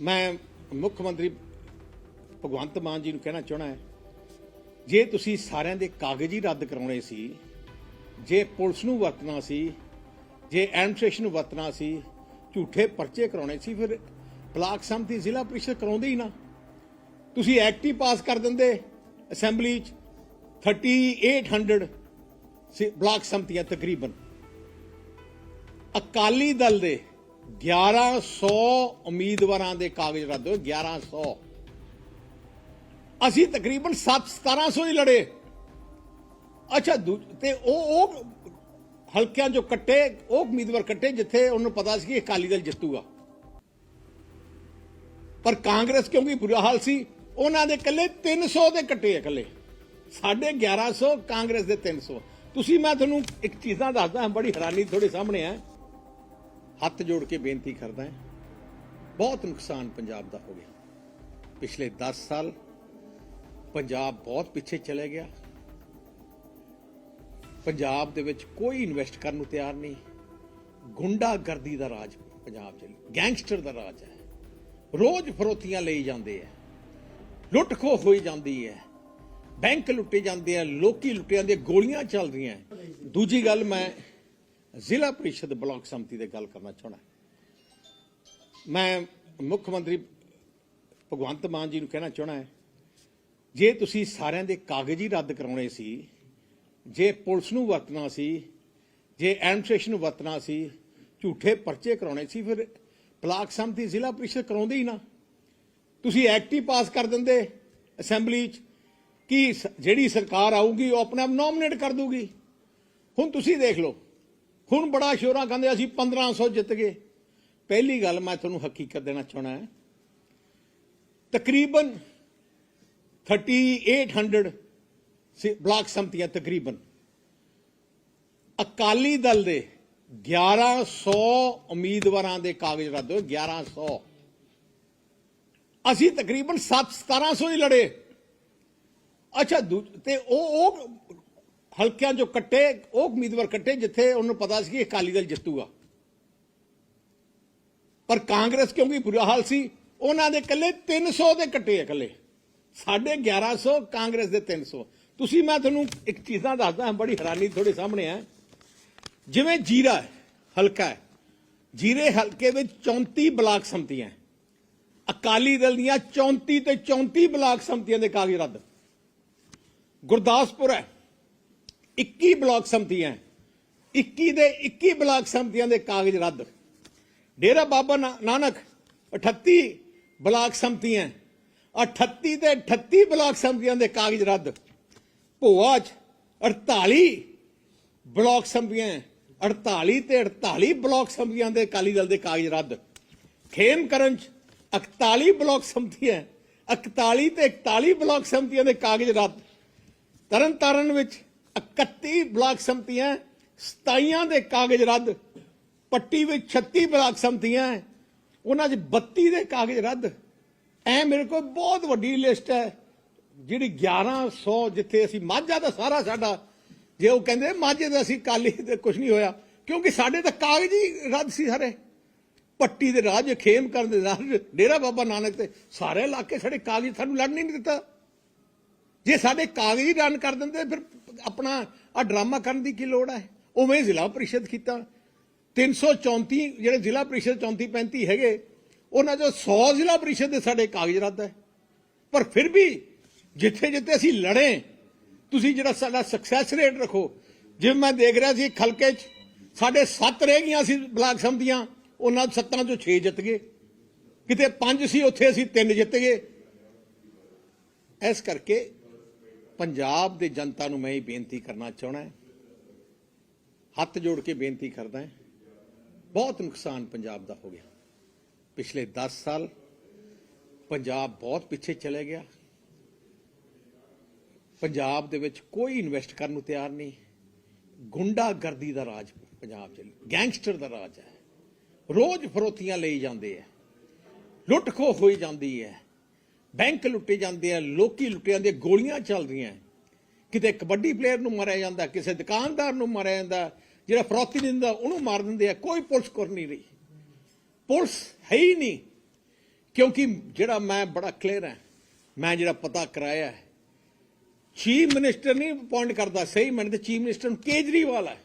ਮੈਂ ਮੁੱਖ ਮੰਤਰੀ ਭਗਵੰਤ ਮਾਨ ਜੀ ਨੂੰ ਕਹਿਣਾ ਚਾਹਣਾ ਹੈ, ਜੇ ਤੁਸੀਂ ਸਾਰਿਆਂ ਦੇ ਕਾਗਜ਼ ਹੀ ਰੱਦ ਕਰਾਉਣੇ ਸੀ, ਜੇ ਪੁਲਿਸ ਨੂੰ ਵਰਤਣਾ ਸੀ, ਜੇ ਐਡਮਿਨਿਸਟ੍ਰੇਸ਼ਨ ਨੂੰ ਵਰਤਣਾ ਸੀ, ਝੂਠੇ ਪਰਚੇ ਕਰਾਉਣੇ ਸੀ, ਫਿਰ ਬਲਾਕ ਸੰਮਤੀ ਜ਼ਿਲ੍ਹਾ ਪ੍ਰੀਸ਼ਦ ਕਰਾਉਂਦੇ ਹੀ ਨਾ। ਤੁਸੀਂ ਐਕਟ ਹੀ ਪਾਸ ਕਰ ਦਿੰਦੇ, ਅਸੈਂਬਲੀ ਚ 3800 ਸੀ ਬਲਾਕ ਸੰਮਤੀਆਂ ਤਕਰੀਬਨ। ਅਕਾਲੀ ਦਲ ਦੇ 1100 ਉਮੀਦਵਾਰਾਂ ਦੇ ਕਾਗਜ਼ ਰੱਦ ਹੋਏ 1100 ਅਸੀਂ ਤਕਰੀਬਨ 7 1700 ਹੀ ਲੜੇ। ਅੱਛਾ, ਦੂ- ਤੇ ਉਹ ਉਹ ਹਲਕਿਆਂ ਚੋਂ ਕੱਟੇ, ਉਹ ਉਮੀਦਵਾਰ ਕੱਟੇ ਜਿੱਥੇ ਉਹਨੂੰ ਪਤਾ ਸੀ ਕਿ ਅਕਾਲੀ ਦਲ ਜਿੱਤੂਗਾ। ਪਰ ਕਾਂਗਰਸ ਕਿਉਂਕਿ ਬੁਰਾ ਹਾਲ ਸੀ? ਉਹਨਾਂ ਦੇ ਇਕੱਲੇ 300 ਦੇ ਕੱਟੇ ਆ ਇਕੱਲੇ। ਸਾਡੇ 1100 ਕਾਂਗਰਸ ਦੇ 300 ਤੁਸੀਂ, ਮੈਂ ਤੁਹਾਨੂੰ ਇੱਕ ਚੀਜ਼ਾਂ ਦੱਸਦਾ, ਬੜੀ ਹੈਰਾਨੀ ਤੁਹਾਡੇ ਸਾਹਮਣੇ ਹੈ। ਹੱਥ ਜੋੜ ਕੇ ਬੇਨਤੀ ਕਰਦਾ ਹਾਂ, ਬਹੁਤ ਨੁਕਸਾਨ ਪੰਜਾਬ ਦਾ ਹੋ ਗਿਆ। ਪਿਛਲੇ 10 ਸਾਲ ਪੰਜਾਬ ਬਹੁਤ ਪਿੱਛੇ ਚਲੇ ਗਿਆ। ਪੰਜਾਬ ਦੇ ਵਿੱਚ ਕੋਈ ਇਨਵੈਸਟ ਕਰਨ ਨੂੰ ਤਿਆਰ ਨਹੀਂ। ਗੁੰਡਾਗਰਦੀ ਦਾ ਰਾਜ ਪੰਜਾਬ 'ਚ, ਗੈਂਗਸਟਰ ਦਾ ਰਾਜ ਹੈ। ਰੋਜ਼ ਫਰੋਤੀਆਂ ਲਈ ਜਾਂਦੇ ਆ। ਲੁੱਟ ਖੋਹ ਹੋਈ ਜਾਂਦੀ ਹੈ। ਬੈਂਕ ਲੁੱਟੇ ਜਾਂਦੇ ਆ, ਲੋਕੀ ਲੁੱਟੇ ਜਾਂਦੇ ਗੋਲੀਆਂ ਚੱਲਦੀਆਂ ਦੂਜੀ ਗੱਲ ਮੈਂ ਜ਼ਿਲ੍ਹਾ ਪ੍ਰੀਸ਼ਦ ਬਲਾਕ ਸੰਮਤੀ ਦੇ ਗੱਲ ਕਰਨਾ ਚਾਹਣਾ ਮੈਂ ਮੁੱਖ ਮੰਤਰੀ ਭਗਵੰਤ ਮਾਨ ਜੀ ਨੂੰ ਕਹਿਣਾ ਚਾਹਣਾ ਹੈ, ਜੇ ਤੁਸੀਂ ਸਾਰਿਆਂ ਦੇ ਕਾਗਜ਼ ਹੀ ਰੱਦ ਕਰਾਉਣੇ ਸੀ, ਜੇ ਪੁਲਿਸ ਨੂੰ ਵਰਤਣਾ ਸੀ, ਜੇ ਐਡਮਿਨਿਸਟ੍ਰੇਸ਼ਨ ਨੂੰ ਵਰਤਣਾ ਸੀ, ਝੂਠੇ ਪਰਚੇ ਕਰਾਉਣੇ ਸੀ, ਫਿਰ ਬਲਾਕ ਸੰਮਤੀ ਜ਼ਿਲ੍ਹਾ ਪ੍ਰੀਸ਼ਦ ਕਰਾਉਂਦੇ ਹੀ ਨਾ। ਤੁਸੀਂ ਐਕਟ ਹੀ ਪਾਸ ਕਰ ਦਿੰਦੇ ਅਸੈਂਬਲੀ ਚ ਕਿ ਜਿਹੜੀ ਸਰਕਾਰ ਆਊਗੀ ਉਹ ਆਪਣੇ ਆਪ ਨੋਮੀਨੇਟ ਕਰ ਦੂਗੀ ਹੁਣ ਤੁਸੀਂ ਦੇਖ ਲਓ ਹੁਣ ਬੜਾ ਸ਼ੋਰਾ ਕਹਿੰਦੇ ਅਸੀਂ 1500 ਜਿੱਤ ਗਏ। ਪਹਿਲੀ ਗੱਲ ਮੈਂ ਤੁਹਾਨੂੰ ਹਕੀਕਤ ਦੇਣਾ ਚਾਹਣਾ ਹੈ। ਤਕਰੀਬਨ 3800 ਬਲਾਕ ਸੰਮਤੀਆਂ ਤਕਰੀਬਨ। ਅਕਾਲੀ ਦਲ ਦੇ 1100 ਉਮੀਦਵਾਰਾਂ ਦੇ ਕਾਗਜ਼ ਰੱਦ ਹੋਏ 1100 ਅਸੀਂ ਤਕਰੀਬਨ 7 1700 ਹੀ ਲੜੇ। ਅੱਛਾ, ਦੂ- ਤੇ ਉਹ ਉਹ ਹਲਕਿਆਂ ਚੋਂ ਕੱਟੇ, ਉਹ ਉਮੀਦਵਾਰ ਕੱਟੇ ਜਿੱਥੇ ਉਹਨੂੰ ਪਤਾ ਸੀ ਕਿ ਅਕਾਲੀ ਦਲ ਜਿੱਤੂਗਾ। ਪਰ ਕਾਂਗਰਸ ਕਿਉਂਕਿ ਬੁਰਾ ਹਾਲ ਸੀ, ਉਹਨਾਂ ਦੇ ਇਕੱਲੇ 300 ਦੇ ਕੱਟੇ ਆ ਇਕੱਲੇ। ਸਾਡੇ 1100 ਕਾਂਗਰਸ ਦੇ 300 ਤੁਸੀਂ, ਮੈਂ ਤੁਹਾਨੂੰ ਇੱਕ ਚੀਜ਼ਾਂ ਦੱਸਦਾ ਹਾਂ ਬੜੀ ਹੈਰਾਨੀ ਤੁਹਾਡੇ ਸਾਹਮਣੇ ਹੈ ਜਿਵੇਂ ਜੀਰਾ ਹਲਕਾ ਹੈ, ਜੀਰੇ ਹਲਕੇ ਵਿੱਚ 34 ਬਲਾਕ ਸੰਮਤੀਆਂ ਅਕਾਲੀ ਦਲ ਦੀਆਂ 34 ਤੇ 34 ਬਲਾਕ ਸੰਮਤੀਆਂ ਦੇ ਕਾਗਜ਼ ਰੱਦ। ਗੁਰਦਾਸਪੁਰ ਹੈ 21 ਬਲਾਕ ਸੰਮਤੀਆਂ 21 ਦੇ 21 ਬਲਾਕ ਸੰਮਤੀਆਂ ਦੇ ਕਾਗਜ਼ ਰੱਦ। ਡੇਰਾ ਬਾਬਾ ਨਾਨਕ 38 ਬਲਾਕ ਸੰਮਤੀਆਂ 38 ਤੇ 38 ਬਲਾਕ ਸੰਮਤੀਆਂ ਦੇ ਕਾਗਜ਼ ਰੱਦ। ਭੋਆ 'ਚ 48 ਬਲਾਕ ਸੰਮਤੀਆਂ 48 ਤੇ 48 ਬਲਾਕ ਸੰਮਤੀਆਂ ਦੇ ਅਕਾਲੀ ਦਲ ਦੇ ਕਾਗਜ਼ ਰੱਦ। ਖੇਮ ਕਰਨ 'ਚ 41 ਬਲਾਕ ਸੰਮਤੀਆਂ 41 ਤੇ 41 ਬਲਾਕ ਸੰਮਤੀਆਂ ਦੇ ਕਾਗਜ਼ ਰੱਦ। ਤਰਨਤਾਰਨ ਵਿੱਚ 31 ਬਲਾਕ ਸੰਮਤੀਆਂ 27 ਦੇ ਕਾਗਜ਼ ਰੱਦ, ਪੱਟੀ ਵਿੱਚ 36 ਬਲਾਕ ਸੰਮਤੀਆਂ, ਉਹਨਾਂ 'ਚ 32 ਦੇ ਕਾਗਜ਼ ਰੱਦ। ਐ ਮੇਰੇ ਕੋਲ ਬਹੁਤ ਵੱਡੀ ਲਿਸਟ ਹੈ, ਜਿਹੜੀ 1100 ਜਿੱਥੇ ਅਸੀਂ ਮਾਝਾ ਦਾ ਸਾਰਾ ਸਾਡਾ, ਜੇ ਉਹ ਕਹਿੰਦੇ ਮਾਝੇ ਦਾ ਅਸੀਂ ਕਾਲੀ ਤੇ ਕੁਝ ਨਹੀਂ ਹੋਇਆ, ਕਿਉਂਕਿ ਸਾਡੇ ਤਾਂ ਕਾਗਜ਼ ਹੀ ਰੱਦ ਸੀ ਸਾਰੇ। ਪੱਟੀ ਦੇ ਰਾਜ, ਖੇਮ ਕਰਨ ਦੇ ਰਾਜ, ਡੇਰਾ ਬਾਬਾ ਨਾਨਕ ਤੇ ਸਾਰੇ ਇਲਾਕੇ ਸਾਡੇ ਕਾਗਜ਼ ਸਾਨੂੰ ਲੜਨ ਹੀ ਨਹੀਂ ਦਿੱਤਾ। ਜੇ ਸਾਡੇ ਕਾਗਜ਼ ਹੀ ਰਨ ਕਰ ਦਿੰਦੇ, ਫਿਰ ਆਪਣਾ ਆ ਡਰਾਮਾ ਕਰਨ ਦੀ ਕੀ ਲੋੜ ਹੈ? ਉਵੇਂ ਜ਼ਿਲ੍ਹਾ ਪ੍ਰੀਸ਼ਦ ਕੀਤਾ। 334 ਜਿਹੜੇ ਜ਼ਿਲ੍ਹਾ ਪ੍ਰੀਸ਼ਦ 34 35 ਹੈਗੇ, ਉਹਨਾਂ ਚੋਂ 100 ਜ਼ਿਲ੍ਹਾ ਪ੍ਰੀਸ਼ਦ ਦੇ ਸਾਡੇ ਕਾਗਜ਼ ਰੱਦ ਹੈ। ਪਰ ਫਿਰ ਵੀ ਜਿੱਥੇ ਜਿੱਥੇ ਅਸੀਂ ਲੜੇ, ਤੁਸੀਂ ਜਿਹੜਾ ਸਾਡਾ ਸਕਸੈਸ ਰੇਟ ਰੱਖੋ, ਜਿਵੇਂ ਮੈਂ ਦੇਖ ਰਿਹਾ ਸੀ ਖਲਕੇ 'ਚ, ਸਾਡੇ 7 ਰਹਿ ਗਈਆਂ ਸੀ ਬਲਾਕ ਸੰਮਤੀਆਂ ਉਹਨਾਂ ਸੱਤਾਂ ਚੋਂ 6 ਜਿੱਤ ਗਏ। ਕਿਤੇ 5 ਸੀ, ਉੱਥੇ ਅਸੀਂ 3 ਜਿੱਤ ਗਏ। ਇਸ ਕਰਕੇ ਪੰਜਾਬ ਦੇ ਜਨਤਾ ਨੂੰ ਮੈਂ ਇਹ ਬੇਨਤੀ ਕਰਨਾ ਚਾਹਣਾ ਹੱਥ ਜੋੜ ਕੇ ਬੇਨਤੀ ਕਰਦਾ ਬਹੁਤ ਨੁਕਸਾਨ ਪੰਜਾਬ ਦਾ ਹੋ ਗਿਆ। ਪਿਛਲੇ 10 ਸਾਲ ਪੰਜਾਬ ਬਹੁਤ ਪਿੱਛੇ ਚਲੇ ਗਿਆ। ਪੰਜਾਬ ਦੇ ਵਿੱਚ ਕੋਈ ਇਨਵੈਸਟ ਕਰਨ ਨੂੰ ਤਿਆਰ ਨਹੀਂ। ਗੁੰਡਾਗਰਦੀ ਦਾ ਰਾਜ ਪੰਜਾਬ 'ਚ, ਗੈਂਗਸਟਰ ਦਾ ਰਾਜ ਹੈ। ਰੋਜ਼ ਫਰੋਤੀਆਂ ਲਈ ਜਾਂਦੇ ਆ ਲੁੱਟ ਖੋਹ ਹੋਈ ਜਾਂਦੀ ਹੈ। ਬੈਂਕ ਲੁੱਟੇ ਜਾਂਦੇ ਆ ਲੋਕੀ ਲੁੱਟੇ ਜਾਂਦੇ ਗੋਲੀਆਂ ਚੱਲ ਰਹੀਆਂ ਕਿਤੇ ਕਬੱਡੀ ਪਲੇਅਰ ਨੂੰ ਮਾਰਿਆ ਜਾਂਦਾ ਕਿਸੇ ਦੁਕਾਨਦਾਰ ਨੂੰ ਮਾਰਿਆ ਜਾਂਦਾ ਜਿਹੜਾ ਫਰੋਤੀ ਦਿੰਦਾ ਉਹਨੂੰ ਮਾਰ ਦਿੰਦੇ ਆ ਕੋਈ ਪੁਲਿਸ ਕਰ ਨਹੀਂ ਰਹੀ। ਪੁਲਿਸ ਹੈ ਹੀ ਨਹੀਂ ਕਿਉਂਕਿ ਜਿਹੜਾ ਮੈਂ ਬੜਾ ਕਲੀਅਰ ਹੈ ਮੈਂ ਜਿਹੜਾ ਪਤਾ ਕਰਾਇਆ ਹੈ ਚੀਫ ਮਿਨਿਸਟਰ ਨਹੀਂ ਅਪਾਇੰਟ ਕਰਦਾ ਸਹੀ ਮੈਨੂੰ ਤੇ ਚੀਫ ਮਿਨਿਸਟਰ ਨੂੰ ਕੇਜਰੀਵਾਲ ਹੈ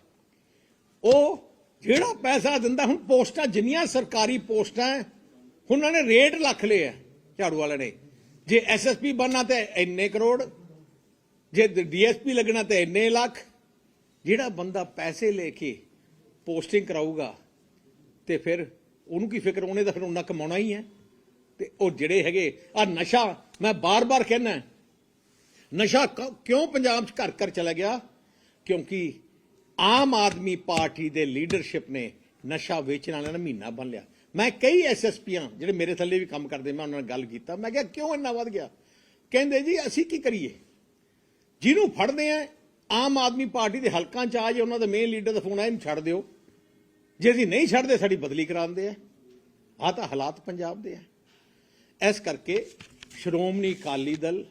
ਉਹ ਜਿਹੜਾ ਪੈਸਾ ਦਿੰਦਾ ਹੁਣ ਪੋਸਟਾਂ ਜਿੰਨੀਆਂ ਸਰਕਾਰੀ ਪੋਸਟਾਂ ਹੈ, ਉਹਨਾਂ ਨੇ ਰੇਟ ਲੱਖ ਲਏ ਆ ਝਾੜੂ ਵਾਲਿਆਂ ਨੇ। ਜੇ ਐਸਐਸਪੀ ਬਣਨਾ ਤਾਂ ਇੰਨੇ ਕਰੋੜ, ਜੇ ਡੀਐਸਪੀ ਲੱਗਣਾ ਤਾਂ ਇੰਨੇ ਲੱਖ। ਜਿਹੜਾ ਬੰਦਾ ਪੈਸੇ ਲੈ ਕੇ ਪੋਸਟਿੰਗ ਕਰਾਊਗਾ, ਤੇ ਫਿਰ ਉਹਨੂੰ ਕੀ ਫਿਕਰ, ਉਹਨੇ ਤਾਂ ਫਿਰ ਉਹਨਾਂ ਕਮਾਉਣਾ ਹੀ ਹੈ। ਤੇ ਉਹ ਜਿਹੜੇ ਹੈਗੇ ਆ ਨਸ਼ਾ, ਮੈਂ ਬਾਰ-ਬਾਰ ਕਹਿਣਾ ਨਸ਼ਾ ਕਿਉਂ ਪੰਜਾਬ 'ਚ ਘਰ ਘਰ ਚਲਾ ਗਿਆ? ਕਿਉਂਕਿ ਆਮ ਆਦਮੀ ਪਾਰਟੀ ਦੇ ਲੀਡਰਸ਼ਿਪ ਨੇ ਨਸ਼ਾ ਵੇਚਣ ਵਾਲਿਆਂ ਦਾ ਮਹੀਨਾ ਬਣ ਲਿਆ। ਮੈਂ ਕਈ ਐਸਐਸਪੀਆਂ ਜਿਹੜੇ ਮੇਰੇ ਥੱਲੇ ਵੀ ਕੰਮ ਕਰਦੇ, ਮੈਂ ਉਹਨਾਂ ਨਾਲ ਗੱਲ ਕੀਤਾ। ਮੈਂ ਕਿਹਾ, ਕਿਉਂ ਇੰਨਾ ਵੱਧ ਗਿਆ? ਕਹਿੰਦੇ, ਜੀ, ਅਸੀਂ ਕੀ ਕਰੀਏ? ਜਿਹਨੂੰ ਫੜਦੇ ਆ, ਆਮ ਆਦਮੀ ਪਾਰਟੀ ਦੇ ਹਲਕਾਂ ਚ ਆ ਜੇ, ਉਹਨਾਂ ਦਾ ਮੇਨ ਲੀਡਰ ਦਾ ਫੋਨ ਆਇਆ, ਇਹਨੂੰ ਛੱਡ ਦਿਓ। ਜੇ ਅਸੀਂ ਨਹੀਂ ਛੱਡਦੇ, ਸਾਡੀ ਬਦਲੀ ਕਰਾਉਂਦੇ ਆ। ਆ ਤਾਂ ਹਾਲਾਤ ਪੰਜਾਬ ਦੇ ਆ। ਇਸ ਕਰਕੇ ਸ਼੍ਰੋਮਣੀ ਅਕਾਲੀ ਦਲ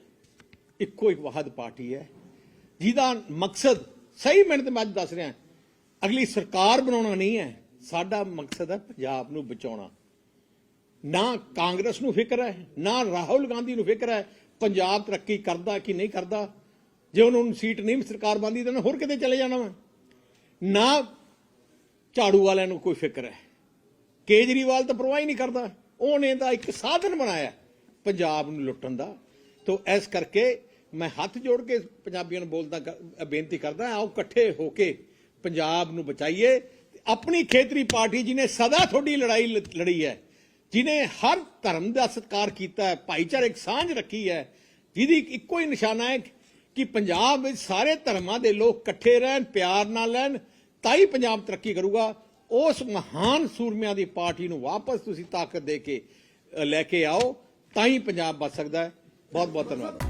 ਇੱਕੋ ਇੱਕ ਵਾਹਦ ਪਾਰਟੀ ਹੈ, ਜਿਹਦਾ ਮਕਸਦ, ਸਹੀ ਮਿੰਟ ਤੇ ਮੈਂ ਅੱਜ ਦੱਸ ਰਿਹਾ, ਅਗਲੀ ਸਰਕਾਰ ਬਣਾਉਣਾ ਨਹੀਂ ਹੈ। ਸਾਡਾ ਮਕਸਦ ਹੈ ਪੰਜਾਬ ਨੂੰ ਬਚਾਉਣਾ। ਨਾ ਕਾਂਗਰਸ ਨੂੰ ਫਿਕਰ ਹੈ, ਨਾ ਰਾਹੁਲ ਗਾਂਧੀ ਨੂੰ ਫਿਕਰ ਹੈ, ਪੰਜਾਬ ਤਰੱਕੀ ਕਰਦਾ ਕਿ ਨਹੀਂ ਕਰਦਾ? ਜੇ ਉਹਨਾਂ ਨੂੰ ਸੀਟ ਨਹੀਂ ਸਰਕਾਰ ਬੰਦੀ ਤਾਂ ਹੋਰ ਕਿਤੇ ਚਲੇ ਜਾਣਾ ਵਾ। ਨਾ ਝਾੜੂ ਵਾਲਿਆਂ ਨੂੰ ਕੋਈ ਫਿਕਰ ਹੈ। ਕੇਜਰੀਵਾਲ ਤਾਂ ਪਰਵਾਹ ਹੀ ਨਹੀਂ ਕਰਦਾ। ਉਹਨੇ ਤਾਂ ਇੱਕ ਸਾਧਨ ਬਣਾਇਆ ਪੰਜਾਬ ਨੂੰ ਲੁੱਟਣ ਦਾ। ਤੋਂ ਇਸ ਕਰਕੇ ਮੈਂ ਹੱਥ ਜੋੜ ਕੇ ਪੰਜਾਬੀਆਂ ਨੂੰ ਬੋਲਦਾ ਬੇਨਤੀ ਕਰਦਾ, ਆਓ ਇਕੱਠੇ ਹੋ ਕੇ ਪੰਜਾਬ ਨੂੰ ਬਚਾਈਏ। ਆਪਣੀ ਖੇਤਰੀ ਪਾਰਟੀ ਜਿਹਨੇ ਸਦਾ ਤੁਹਾਡੀ ਲੜਾਈ ਲ- ਲੜੀ ਹੈ ਜਿਨੇ ਹਰ ਧਰਮ ਦਾ ਸਤਿਕਾਰ ਕੀਤਾ ਹੈ, ਭਾਈਚਾਰਕ ਸਾਂਝ ਰੱਖੀ ਹੈ, ਜਿਹਦੀ ਇੱਕੋ ਹੀ ਨਿਸ਼ਾਨਾ ਹੈ ਕਿ ਪੰਜਾਬ ਵਿੱਚ ਸਾਰੇ ਧਰਮਾਂ ਦੇ ਲੋਕ ਇਕੱਠੇ ਰਹਿਣ, ਪਿਆਰ ਨਾਲ ਰਹਿਣ, ਤਾਂ ਹੀ ਪੰਜਾਬ ਤਰੱਕੀ ਕਰੂਗਾ। ਉਸ ਮਹਾਨ ਸੂਰਮਿਆਂ ਦੀ ਪਾਰਟੀ ਨੂੰ ਵਾਪਸ ਤੁਸੀਂ ਤਾਕਤ ਦੇ ਕੇ ਲੈ ਕੇ ਆਓ, ਤਾਂ ਹੀ ਪੰਜਾਬ ਬਚ ਸਕਦਾ ਹੈ। ਬਹੁਤ ਬਹੁਤ ਧੰਨਵਾਦ।